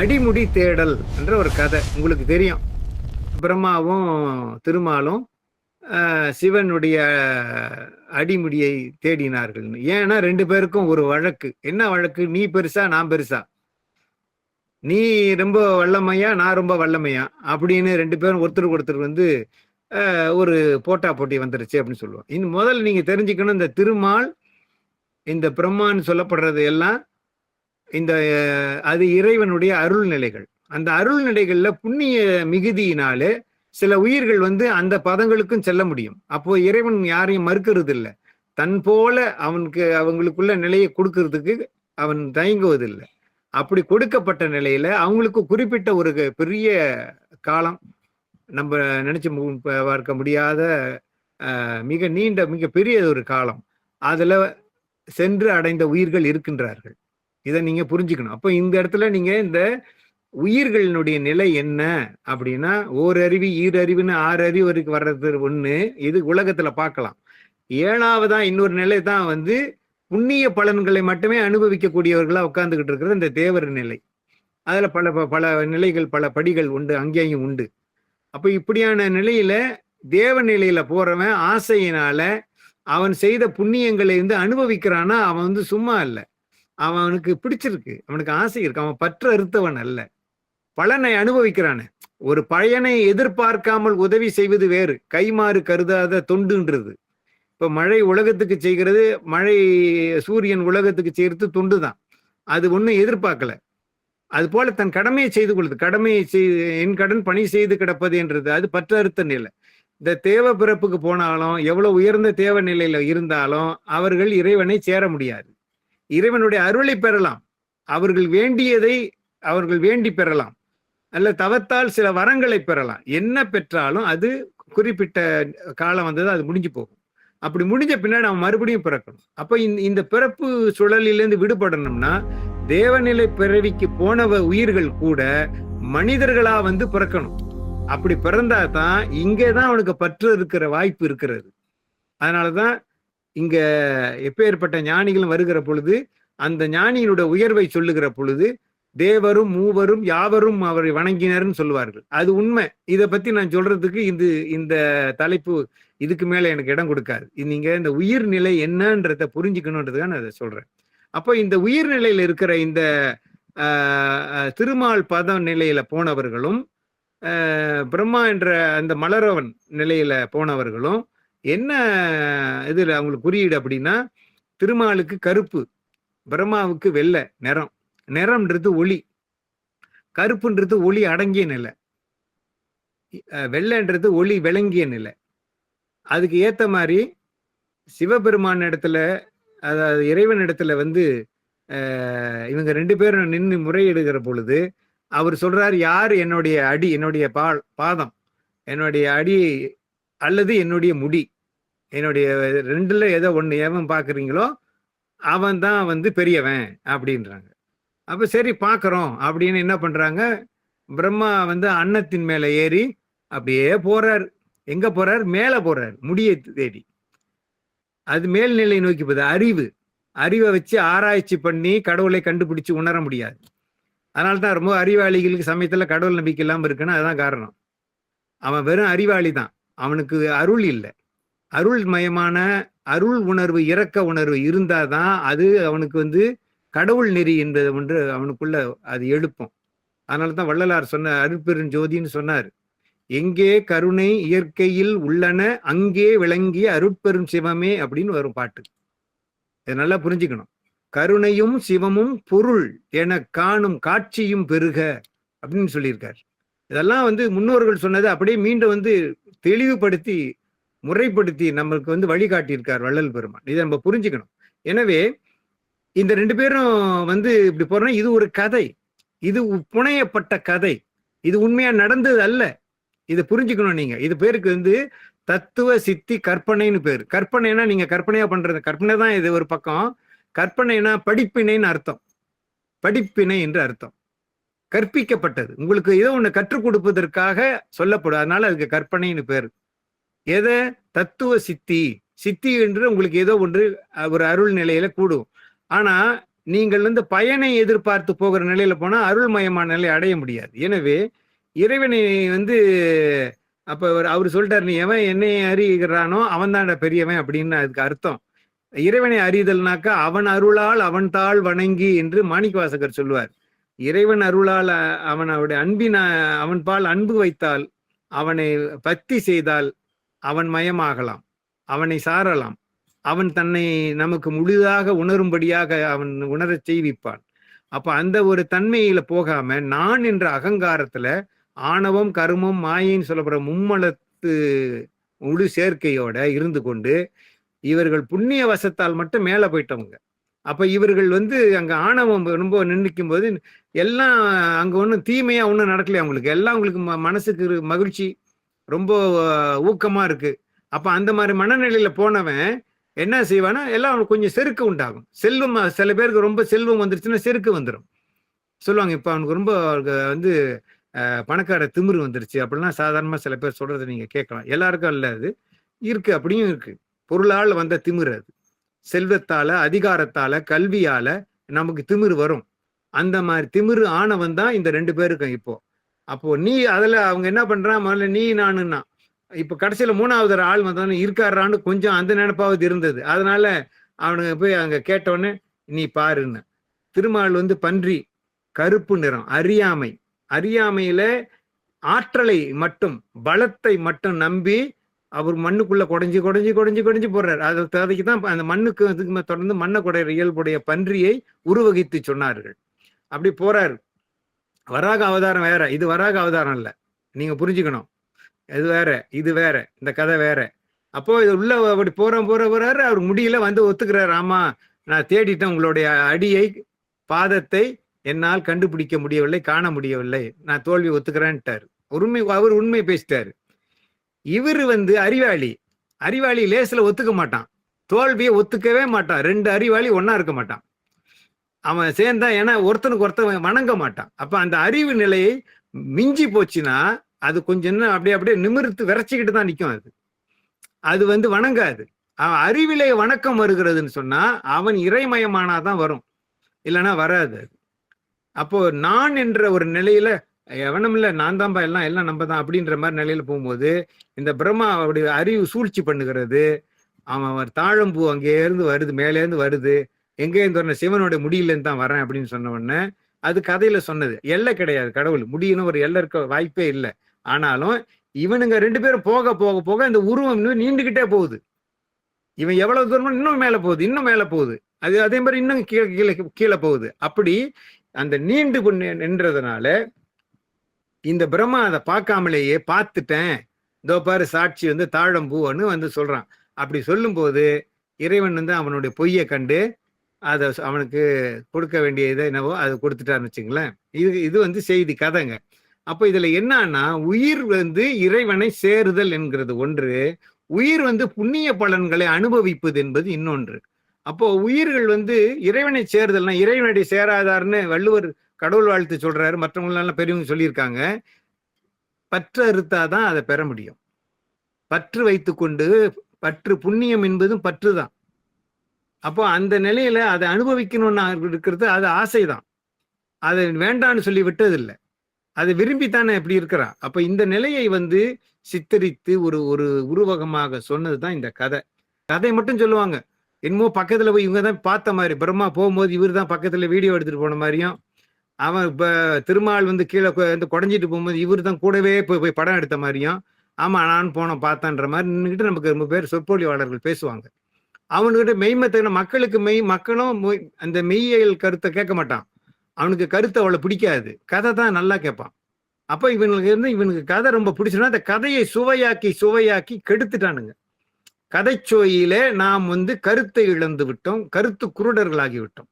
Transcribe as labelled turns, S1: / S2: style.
S1: அடிமுடி தேடல் என்ற ஒரு கதை உங்களுக்கு தெரியும். பிரம்மாவும் திருமாலும் சிவனுடைய அடிமுடியை தேடினார்கள். ஏன்னா ரெண்டு பேருக்கும் ஒரு வழக்கு. என்ன வழக்கு? நீ பெருசா நான் பெருசா? நீ ரொம்ப வல்லமையா நான் ரொம்ப வல்லமையா? அப்படின்னு ரெண்டு பேரும் ஒருத்தருக்கு ஒருத்தர் வந்து ஒரு போட்டா போட்டி வந்துருச்சு அப்படின்னு சொல்லுவோம். இந்த முதல்ல நீங்க தெரிஞ்சுக்கணும் இந்த திருமால் இந்த பிரம்மான்னு சொல்லப்படுறது எல்லாம் இந்த அது இறைவனுடைய அருள் நிலைகள் அந்த அருள் நிலைகள்ல புண்ணிய மிகுதியினாலே சில உயிர்கள் வந்து அந்த பதங்களுக்கும் செல்ல முடியும். அப்போ இறைவன் யாரையும் மறுக்கிறது இல்லை தன் போல அவனுக்கு அவங்களுக்குள்ள நிலையை கொடுக்கறதுக்கு அவன் தயங்குவதில்லை. அப்படி கொடுக்கப்பட்ட நிலையில அவங்களுக்கு குறிப்பிட்ட ஒரு பெரிய காலம். நம்ம நினைச்சு பார்க்க முடியாத மிக நீண்ட மிக பெரிய ஒரு காலம். அதுல சென்று அடைந்த உயிர்கள் இருக்கின்றார்கள். இதை நீங்க புரிஞ்சுக்கணும். அப்போ இந்த இடத்துல நீங்க இந்த உயிர்களினுடைய நிலை என்ன அப்படின்னா ஓரறிவு ஈரறிவுன்னு ஆறு அறிவு வரைக்கும் வர்றது ஒண்ணு இது உலகத்துல பார்க்கலாம். ஏழாவதா இன்னொரு நிலை தான் வந்து புண்ணிய பலன்களை மட்டுமே அனுபவிக்கக்கூடியவர்களா உட்கார்ந்துகிட்டு இருக்கிற இந்த தேவர் நிலை. அதுல பல ப- பல நிலைகள் பல படிகள் உண்டு அங்கேயும் உண்டு. அப்ப இப்படியான நிலையில தேவ நிலையில போறவன் ஆசையினால அவன் செய்த புண்ணியங்களை வந்து அனுபவிக்கிறானா அவன் வந்து சும்மா இல்லை. அவனுக்கு பிடிச்சிருக்கு. அவனுக்கு ஆசை இருக்கு. அவன் பற்று அறுத்தவன் அல்ல. பலனை அனுபவிக்கிறானே. ஒரு பழையனை எதிர்பார்க்காமல் உதவி செய்வது வேறு. கைமாறு கருதாத தொண்டுன்றது. இப்போ மழை உலகத்துக்கு செய்கிறது மழை சூரியன் உலகத்துக்கு செய்கிறது தொண்டு தான் அது ஒன்றும் எதிர்பார்க்கல. அது போல தன் கடமையை செய்து கொள்ளுது. கடமையை செய்து என் கடன் பணி செய்து கிடப்பது என்றது. அது பற்றறுத்த நிலை. இந்த தேவை பிறப்புக்கு போனாலும் எவ்வளவு உயர்ந்த தேவ நிலையில இருந்தாலும் அவர்கள் இறைவனை சேர முடியாது. இறைவனுடைய அருளை பெறலாம். அவர்கள் வேண்டியதை அவர்கள் வேண்டி பெறலாம். அல்ல தவத்தால் சில வரங்களை பெறலாம். என்ன பெற்றாலும் அது குறிப்பிட்ட காலம் வந்தது அது முடிஞ்சு போகும். அப்படி முடிஞ்ச பின்னாடி அவன் மறுபடியும் பிறக்கணும். அப்ப இந்த இந்த பிறப்பு சுழலிலிருந்து விடுபடணும்னா தேவநிலை பிறவிக்கு போனவ உயிர்கள் கூட மனிதர்களா வந்து பிறக்கணும். அப்படி பிறந்தா தான் இங்கேதான் அவனுக்கு பற்று இருக்கிற வாய்ப்பு இருக்கிறது. அதனாலதான் இங்க எப்பேற்பட்ட ஞானிகளும் வருகிற பொழுது அந்த ஞானியினுடைய உயர்வை சொல்லுகிற பொழுது தேவரும் மூவரும் யாவரும் அவரை வணங்கினர்னு சொல்லுவார்கள். அது உண்மை. இதை பத்தி நான் சொல்றதுக்கு இந்த இந்த தலைப்பு இதுக்கு மேல எனக்கு இடம் கொடுக்காது. நீங்க இந்த உயிர்நிலை என்னன்றத புரிஞ்சுக்கணுன்றதுக்காக நான் அதை சொல்றேன். அப்போ இந்த உயிர்நிலையில இருக்கிற இந்த திருமால் பதம் நிலையில போனவர்களும் பிரம்மா என்ற அந்த மலரவன் நிலையில போனவர்களும் என்ன இதுல அவங்களுக்கு குறியீடு அப்படின்னா திருமாலுக்கு கருப்பு பிரம்மாவுக்கு வெள்ளை நிறம். நிறம்ன்றது ஒளி. கருப்புன்றது ஒளி அடங்கிய நிலை. வெள்ளைன்றது ஒளி விளங்கிய நிலை. அதுக்கு ஏத்த மாதிரி சிவபெருமான் இடத்துல அதாவது இறைவன் இடத்துல வந்து இவங்க ரெண்டு பேரும் நின்று முறையிடுகிற பொழுது அவர் சொல்றாரு யார் என்னுடைய அடி என்னுடைய பால் பாதம் என்னுடைய அடி அல்லது என்னுடைய முடி. என்னுடைய ரெண்டுல ஏதோ ஒன்று ஏவன் பார்க்குறீங்களோ அவன் தான் வந்து பெரியவன் அப்படின்றாங்க. அப்போ சரி பார்க்குறோம் அப்படின்னு என்ன பண்ணுறாங்க பிரம்மா வந்து அன்னத்தின் மேலே ஏறி அப்படியே போறார். எங்க போறார்? மேலே போறார் முடியை தேடி. அது மேல்நிலை நோக்கி போகுது. அறிவு. அறிவை வச்சு ஆராய்ச்சி பண்ணி கடவுளை கண்டுபிடிச்சு உணர முடியாது. அதனால தான் ரொம்ப அறிவாளிகளுக்கு சமயத்தில் கடவுள் நம்பிக்கை இல்லாமல் இருக்குன்னு அதுதான் காரணம். அவன் வெறும் அறிவாளி தான் அவனுக்கு அருள் இல்லை. அருள் மயமான அருள் உணர்வு இரக்க உணர்வு இருந்தாதான் அது அவனுக்கு வந்து கடவுள் நெறி என்பது ஒன்று அவனுக்குள்ள அது எழுப்பும். அதனால தான் வள்ளலார் சொன்ன அருட்பெரும் ஜோதின்னு சொன்னார். எங்கே கருணை இயற்கையில் உள்ளன அங்கே விளங்கிய அருட்பெரும் சிவமே அப்படின்னு வரும் பாட்டு. இதை நல்லா புரிஞ்சுக்கணும். கருணையும் சிவமும் பொருள் என காணும் காட்சியும் பெருக அப்படின்னு சொல்லியிருக்கார். இதெல்லாம் வந்து முன்னோர்கள் சொன்னதை அப்படியே மீண்டும் வந்து தெளிவுபடுத்தி முறைப்படுத்தி நம்மளுக்கு வந்து வழிகாட்டியிருக்கார் வள்ளல் பெருமான். இதை நம்ம புரிஞ்சுக்கணும். எனவே இந்த ரெண்டு பேரும் வந்து இப்படி போறோம்னா இது ஒரு கதை. இது புனையப்பட்ட கதை. இது உண்மையா நடந்தது அல்ல. இதை புரிஞ்சுக்கணும் நீங்க. இது பேருக்கு வந்து தத்துவ சித்தி கற்பனைன்னு பேர். கற்பனைனா நீங்க கற்பனையா பண்றது. கற்பனை தான் இது ஒரு பக்கம். கற்பனைனா படிப்பினைன்னு அர்த்தம். படிப்பினை என்று அர்த்தம். கற்பிக்கப்பட்டது. உங்களுக்கு ஏதோ ஒன்று கற்றுக் கொடுப்பதற்காக சொல்லப்படும். அதனால அதுக்கு கற்பனைன்னு பேர். எதை? தத்துவ சித்தி. சித்தி என்று உங்களுக்கு ஏதோ ஒன்று ஒரு அருள் நிலையில கூடும். ஆனா நீங்கள் வந்து பயனை எதிர்பார்த்து போகிற நிலையில போனா அருள்மயமான நிலை அடைய முடியாது. எனவே இறைவனை வந்து அப்ப அவர் அவர் சொல்லிட்டார் நீ எவன் என்னை அறிகிறானோ அவன் தான் பெரியவன் அப்படின்னு அதுக்கு அர்த்தம். இறைவனை அறிதல்னாக்கா அவன் அருளால் அவன் தாள் வணங்கி என்று மாணிக்க வாசகர் சொல்லுவார். இறைவன் அருளால் அவன் அவருடைய அன்பின் அவன் பால் அன்பு வைத்தால் அவனை பக்தி செய்தால் அவன் மயமாகலாம் அவனை சாரலாம். அவன் தன்னை நமக்கு முழுதாக உணரும்படியாக அவன் உணரச் செய்விப்பான். அப்ப அந்த ஒரு தன்மையில போகாம நான் என்ற அகங்காரத்துல ஆணவம் கருமம் மாயின்னு சொல்லப்படுற மும்மலத்து முழு சேர்க்கையோட இருந்து கொண்டு இவர்கள் புண்ணிய வசத்தால் மட்டும் மேல போயிட்டவங்க. அப்ப இவர்கள் வந்து அங்க ஆணவம் ரொம்ப நின்றுக்கும் போது எல்லாம் அங்க ஒன்றும் தீமையா ஒன்றும் நடக்கலையா அவங்களுக்கு? எல்லாம் அவங்களுக்கு ம- மனசுக்கு மகிழ்ச்சி ரொம்ப ஊக்கமா இருக்கு. அப்ப அந்த மாதிரி மனநிலையில போனவன் என்ன செய்வானா எல்லாம் அவனுக்கு கொஞ்சம் செருக்கு உண்டாகும். செல்வம் சில பேருக்கு ரொம்ப செல்வம் வந்துருச்சுன்னா செருக்கு வந்துடும் சொல்லுவாங்க இப்ப அவனுக்கு ரொம்ப வந்து பணக்கார திமிரு வந்துருச்சு. அப்படிலாம் சாதாரணமா சில பேர் சொல்றதை நீங்க கேட்கலாம். எல்லாருக்கும் அல்ல அது. இருக்கு அப்படியும் இருக்கு. பொருளால் வந்த திமிரு அது. செல்வத்தால அதிகாரத்தால கல்வியால நமக்கு திமிரு வரும். அந்த மாதிரி திமிரு ஆனவன் தான் இந்த ரெண்டு பேருக்கும் இப்போ. அப்போ நீ அதுல அவங்க என்ன பண்றான் முதல்ல நீ நானுன்னா. இப்ப கடைசியில மூணாவது ஒரு ஆள் வந்தவன இருக்காரான்னு கொஞ்சம் அந்த நினைப்பாவது இருந்தது. அதனால அவனுங்க போய் அங்க கேட்டவொடனே நீ பாருன்னு. திருமால் வந்து பன்றி கருப்பு நிறம் அறியாமை. அறியாமையில ஆற்றலை மட்டும் பலத்தை மட்டும் நம்பி அவர் மண்ணுக்குள்ள குடைஞ்சு குடைஞ்சு குடைஞ்சு குடைஞ்சு போடுறாரு. அது தேவைக்கு தான் அந்த மண்ணுக்கு அதுக்கு மே- தொடர்ந்து மண்ணை குடையிற இயல்புடைய பன்றியை உருவகித்து சொன்னார்கள். அப்படி போறாரு. வராக அவதாரம் வேற. இது வராக அவதாரம் இல்ல. நீங்க புரிஞ்சுக்கணும். இது வேற இது வேற இந்த கதை வேற. அப்போ இது உள்ள அப்படி போற போற போறாரு. அவர் முடியல வந்து ஒத்துக்கிறாரு. ஆமா நான் தேடிட்டேன். உங்களுடைய அடியை பாதத்தை என்னால் கண்டுபிடிக்க முடியவில்லை காண முடியவில்லை. நான் தோல்வி ஒத்துக்கிறேன்ட்டாரு. உண்மை அவர் உண்மை பேசிட்டாரு. இவர் வந்து அறிவாளி. அறிவாளி லேசில் ஒத்துக்க மாட்டான். தோல்வியை ஒத்துக்கவே மாட்டான். ரெண்டு அறிவாளி ஒன்றா இருக்க மாட்டான். அவன் சேர்ந்தா ஏன்னா ஒருத்தனுக்கு ஒருத்தன் வணங்க மாட்டான். அப்போ அந்த அறிவு நிலையை மிஞ்சி போச்சுன்னா அது கொஞ்சம் இன்னும் அப்படியே அப்படியே நிமிர்த்து விரைச்சிக்கிட்டு தான் நிற்கும் அது. அது வந்து வணங்காது. அவன் அறிவிலே வணக்கம் வருகிறதுன்னு சொன்னா அவன் இறைமயமானாதான் வரும். இல்லைன்னா வராது அது. அப்போ நான் என்ற ஒரு நிலையில எவனும் இல்லை நான் தான்பா எல்லாம் எல்லாம் நம்ம தான் அப்படின்ற மாதிரி நிலையில போகும்போது இந்த பிரம்மா அவருடைய அறிவு சூழ்ச்சி பண்ணுகிறது. அவன் அவர் தாழம்பூ அங்கே இருந்து வருது மேலே இருந்து வருது. எங்கே இருந்து வரணும்? சிவனுடைய முடியிலேருந்து தான் வரேன் அப்படின்னு சொன்ன உடனே அது கதையில சொன்னது. எல்லை கிடையாது கடவுள். முடியுன்னு ஒரு எல்லை இருக்க வாய்ப்பே இல்லை. ஆனாலும் இவனுங்க ரெண்டு பேரும் போக போக போக இந்த உருவம் இன்னும் நீண்டுகிட்டே போகுது. இவன் எவ்வளவு தூரம் இன்னும் மேல போகுது இன்னும் மேல போகுது. அது அதே மாதிரி இன்னும் கீழே கீழே கீழே போகுது. அப்படி அந்த நீண்டு கொண்டு நின்றதுனால இந்த பிரம்மா அதை பார்க்காமலேயே பார்த்துட்டேன். இதோ பாரு சாட்சி வந்து தாழம்பூன்னு வந்து சொல்றான். அப்படி சொல்லும்போது இறைவன் வந்து அவனுடைய பொய்யை கண்டு அதை அவனுக்கு கொடுக்க வேண்டிய இதை என்னவோ அதை கொடுத்துட்டான்னு வச்சுங்களேன் இது இது வந்து செய்தி கதைங்க. அப்போ இதுல என்னன்னா உயிர் வந்து இறைவனை சேருதல் என்கிறது ஒன்று உயிர் வந்து புண்ணிய பலன்களை அனுபவிப்பது என்பது இன்னொன்று. அப்போ உயிர்கள் வந்து இறைவனை சேருதல்னா இறைவனடி சேராதார்னு வள்ளுவர் கடவுள் வாழ்த்து சொல்றாரு. மற்றவங்களெல்லாம் பெரியவங்க சொல்லியிருக்காங்க. பற்று அறுத்தாதான் அதை பெற முடியும். பற்று வைத்துக்கொண்டு பற்று புண்ணியம் என்பதும் பற்று தான் அப்போ அந்த நிலையில அதை அனுபவிக்கணும்னு இருக்கிறது அது ஆசைதான். அதை வேண்டான்னு சொல்லி விட்டதில்லை. அதை விரும்பித்தானே எப்படி இருக்கிறான் அப்ப இந்த நிலையை வந்து சித்தரித்து ஒரு ஒரு உருவகமாக சொன்னதுதான் இந்த கதை. கதை மட்டும் சொல்லுவாங்க. என்னமோ பக்கத்துல போய் இவங்க தான் பார்த்த மாதிரி. பிரம்மா போகும்போது இவர் தான் பக்கத்துல வீடியோ எடுத்துட்டு போன மாதிரியும் அவன் இப்போ திருமால் வந்து கீழே கொ- வந்து குடஞ்சிட்டு போகும்போது இவர் தான் கூடவே போய் போய் படம் எடுத்த மாதிரியும் ஆமாம் நான் போனோம் பார்த்தான்ற மாதிரி நின்றுக்கிட்டு நமக்கு ரொம்ப பேர் சொற்பொழிவாளர்கள் பேசுவாங்க. அவனுக்கிட்ட மெய்மத்தன மக்களுக்கு மெய் மக்களும் மொய்- அந்த மெய்யியல் கருத்தை கேட்க மாட்டான். அவனுக்கு கருத்தை அவ்வளோ பிடிக்காது. கதை தான் நல்லா கேட்பான். அப்போ இவனுக்கு இருந்து இவனுக்கு கதை ரொம்ப பிடிச்சுன்னா அந்த கதையை சுவையாக்கி சுவையாக்கி கெடுத்துட்டானுங்க. கதைச்சோயிலே நாம் வந்து கருத்தை இழந்து விட்டோம் கருத்து குருடர்களாகி விட்டோம்.